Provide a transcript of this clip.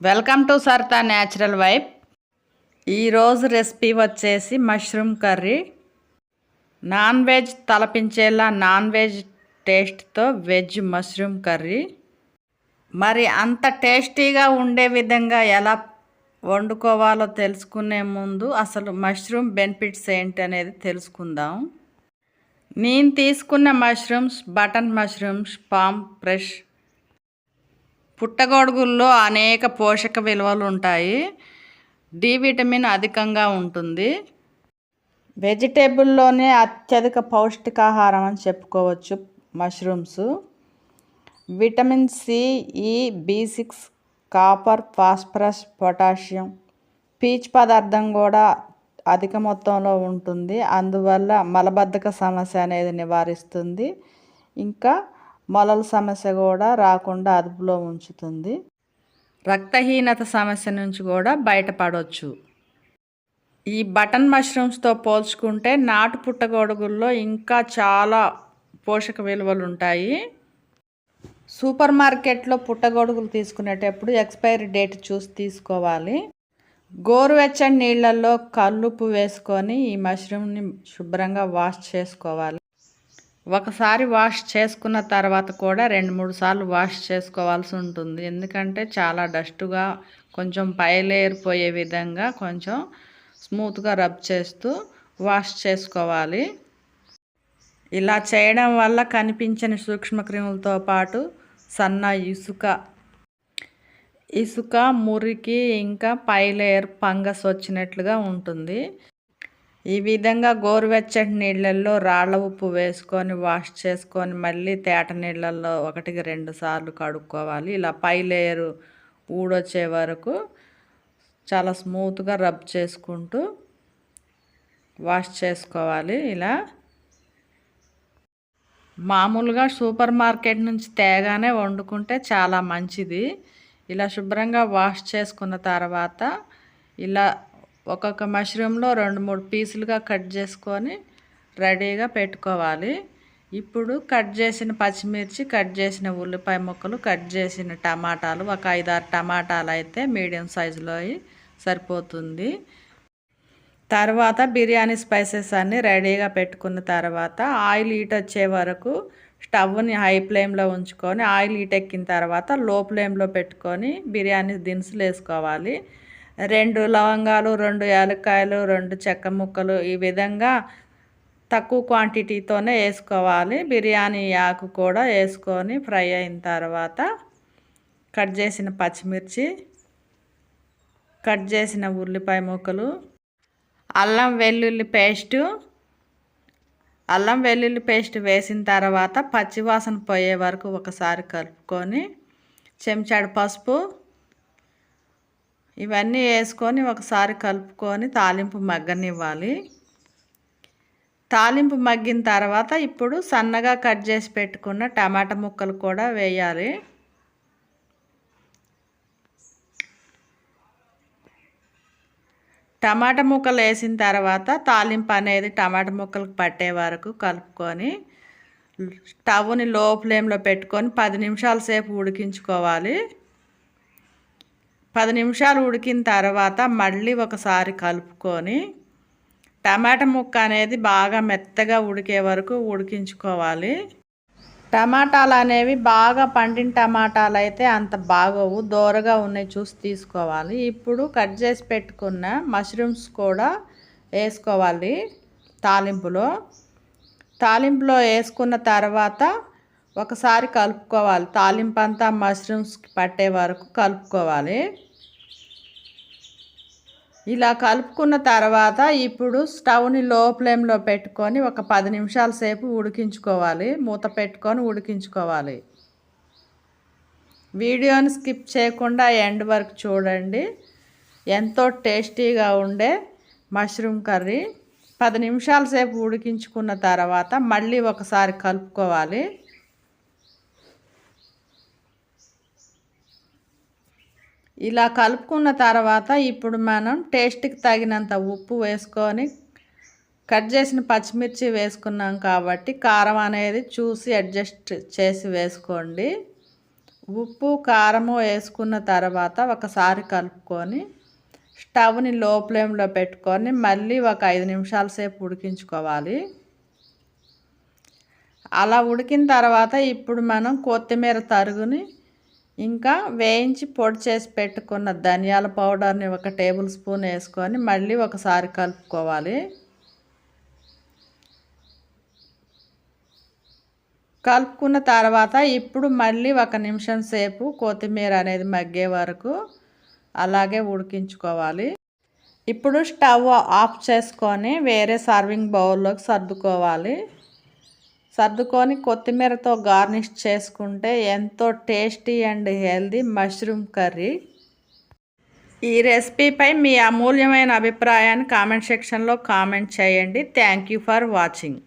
Welcome to Sartha natural vibe. ఈరోజు recipe వచ్చేసి mushroom curry. Non veg తలపించేలా non veg టేస్ట్తో వెజ్ మష్రూమ్ కర్రీ. మరి అంత టేస్టీగా ఉండే విధంగా ఎలా వండుకోవాలో తెలుసుకునే ముందు అసలు మష్రూమ్ బెనిఫిట్స్ ఏంటి అనేది తెలుసుకుందాం. నేను తీసుకున్న mushrooms button mushrooms palm fresh పుట్టగొడుగుల్లో అనేక పోషక విలువలు ఉంటాయి డి విటమిన్ అధికంగా ఉంటుంది. వెజిటేబుల్లోనే అత్యధిక పౌష్టికాహారం అని చెప్పుకోవచ్చు mushrooms. Vitamin C E B six copper phosphorus potassium పీచు పదార్థం కూడా అధిక మొత్తంలో ఉంటుంది. అందువల్ల మలబద్ధక సమస్య అనేది నివారిస్తుంది. ఇంకా మొలల సమస్య కూడా రాకుండా అదుపులో ఉంచుతుంది. రక్తహీనత సమస్య నుంచి కూడా బయటపడవచ్చు ఈ బటన్ మష్రూమ్స్తో పోల్చుకుంటే నాటు పుట్టగొడుగుల్లో ఇంకా చాలా పోషక విలువలు ఉంటాయి. సూపర్ మార్కెట్లో పుట్టగొడుగులు తీసుకునేటప్పుడు ఎక్స్పైరీ డేట్ చూసి తీసుకోవాలి. గోరువెచ్చని నీళ్ళల్లో కల్లుప్పు వేసుకొని ఈ మష్రూమ్ని శుభ్రంగా వాష్ చేసుకోవాలి. ఒకసారి వాష్ చేసుకున్న తర్వాత కూడా రెండు మూడు సార్లు వాష్ చేసుకోవాల్సి ఉంటుంది. ఎందుకంటే చాలా డస్ట్గా కొంచెం పైలేరిపోయే విధంగా కొంచెం స్మూత్గా రబ్ చేస్తూ వాష్ చేసుకోవాలి. ఇలా చేయడం వల్ల కనిపించని సూక్ష్మక్రిములతో పాటు సన్న ఇసుక. ఇసుక మురికి ఇంకా పైలేయర్ ఫంగస్ వచ్చినట్లుగా ఉంటుంది. ఈ విధంగా గోరువెచ్చటి నీళ్ళల్లో రాళ్ళ ఉప్పు వేసుకొని వాష్ చేసుకొని మళ్ళీ తేట నీళ్ళల్లో ఒకటికి రెండు సార్లు కడుక్కోవాలి. ఇలా పై లేయరు ఊడొచ్చే వరకు చాలా స్మూత్గా రబ్ చేసుకుంటూ వాష్ చేసుకోవాలి. ఇలా మామూలుగా సూపర్ మార్కెట్ నుంచి తేగానే వండుకుంటే చాలా మంచిది. ఇలా శుభ్రంగా వాష్ చేసుకున్న తర్వాత ఇలా ఒక్కొక్క మష్రూమ్లో రెండు మూడు పీసులుగా కట్ చేసుకొని రెడీగా పెట్టుకోవాలి. ఇప్పుడు కట్ చేసిన పచ్చిమిర్చి కట్ చేసిన ఉల్లిపాయ ముక్కలు కట్ చేసిన టమాటాలు ఒక ఐదారు టమాటాలు అయితే మీడియం సైజులో సరిపోతుంది. తర్వాత బిర్యానీ స్పైసెస్ అన్నీ రెడీగా పెట్టుకున్న తర్వాత ఆయిల్ హీట్ వచ్చే వరకు స్టవ్ని హై ఫ్లేమ్లో ఉంచుకొని ఆయిల్ హీట్ ఎక్కిన తర్వాత లో ఫ్లేమ్లో పెట్టుకొని బిర్యానీ దినుసులు వేసుకోవాలి. రెండు లవంగాలు రెండు యాలక్కాయలు రెండు చెక్క ముక్కలు ఈ విధంగా తక్కువ క్వాంటిటీతోనే వేసుకోవాలి. బిర్యానీ ఆకు కూడా వేసుకొని ఫ్రై అయిన తర్వాత కట్ చేసిన పచ్చిమిర్చి కట్ చేసిన ఉల్లిపాయ ముక్కలు అల్లం వెల్లుల్లి పేస్టు. అల్లం వెల్లుల్లి పేస్ట్ వేసిన తర్వాత పచ్చివాసన పోయే వరకు ఒకసారి కలుపుకొని చెంచాడు పసుపు ఇవన్నీ వేసుకొని ఒకసారి కలుపుకొని తాలింపు మగ్గనివ్వాలి. తాలింపు మగ్గిన తర్వాత ఇప్పుడు సన్నగా కట్ చేసి పెట్టుకున్న టమాటా ముక్కలు కూడా వేయాలి. టమాటా ముక్కలు వేసిన తర్వాత తాలింపు అనేది టమాటా ముక్కలకు పట్టే వరకు కలుపుకొని స్టవ్ని లో ఫ్లేమ్లో పెట్టుకొని పది నిమిషాల సేపు ఉడికించుకోవాలి. పది నిమిషాలు ఉడికిన తర్వాత మళ్ళీ ఒకసారి కలుపుకొని టమాటా ముక్క అనేది బాగా మెత్తగా ఉడికే వరకు ఉడికించుకోవాలి. టమాటాలు అనేవి బాగా పండిన టమాటాలు అయితే అంత బాగోవు దోరగా ఉన్నాయి చూసి తీసుకోవాలి. ఇప్పుడు కట్ చేసి పెట్టుకున్న మష్రూమ్స్ కూడా వేసుకోవాలి తాలింపులో. తాలింపులో వేసుకున్న తర్వాత ఒకసారి కలుపుకోవాలి. తాలింపు అంతా మష్రూమ్స్ పట్టే వరకు కలుపుకోవాలి. ఇలా కలుపుకున్న తర్వాత ఇప్పుడు స్టవ్ని లో ఫ్లేమ్లో పెట్టుకొని ఒక పది నిమిషాల సేపు ఉడికించుకోవాలి. మూత పెట్టుకొని ఉడికించుకోవాలి. వీడియోని స్కిప్ చేయకుండా ఎండ్ వరకు చూడండి. ఎంతో టేస్టీగా ఉండే మష్రూమ్ కర్రీ. పది నిమిషాల సేపు ఉడికించుకున్న తర్వాత మళ్ళీ ఒకసారి కలుపుకోవాలి. ఇలా కలుపుకున్న తర్వాత ఇప్పుడు మనం టేస్ట్కి తగినంత ఉప్పు వేసుకొని కట్ చేసిన పచ్చిమిర్చి వేసుకున్నాం కాబట్టి కారం అనేది చూసి అడ్జస్ట్ చేసి వేసుకోండి. ఉప్పు కారము వేసుకున్న తర్వాత ఒకసారి కలుపుకొని స్టవ్ని లో ఫ్లేమ్లో పెట్టుకొని మళ్ళీ ఒక ఐదు నిమిషాల సేపు ఉడికించుకోవాలి. అలా ఉడికిన తర్వాత ఇప్పుడు మనం కొత్తిమీర తరుగుని ఇంకా వేయించి పొడి చేసి పెట్టుకున్న ధనియాల పౌడర్ని ఒక టేబుల్ స్పూన్ వేసుకొని మళ్ళీ ఒకసారి కలుపుకోవాలి. కలుపుకున్న తర్వాత ఇప్పుడు మళ్ళీ ఒక నిమిషం సేపు కొత్తిమీర అనేది మగ్గే వరకు అలాగే ఉడికించుకోవాలి. ఇప్పుడు స్టవ్ ఆఫ్ చేసుకొని వేరే సర్వింగ్ బౌల్లోకి సర్దుకోవాలి. సర్దుకొని కొత్తిమీరతో గార్నిష్ చేసుకుంటే ఎంతో tasty and healthy mushroom curry. ఈ రెసిపీపై మీ అమూల్యమైన అభిప్రాయాన్ని కామెంట్ సెక్షన్లో కామెంట్ చేయండి. Thank you for watching.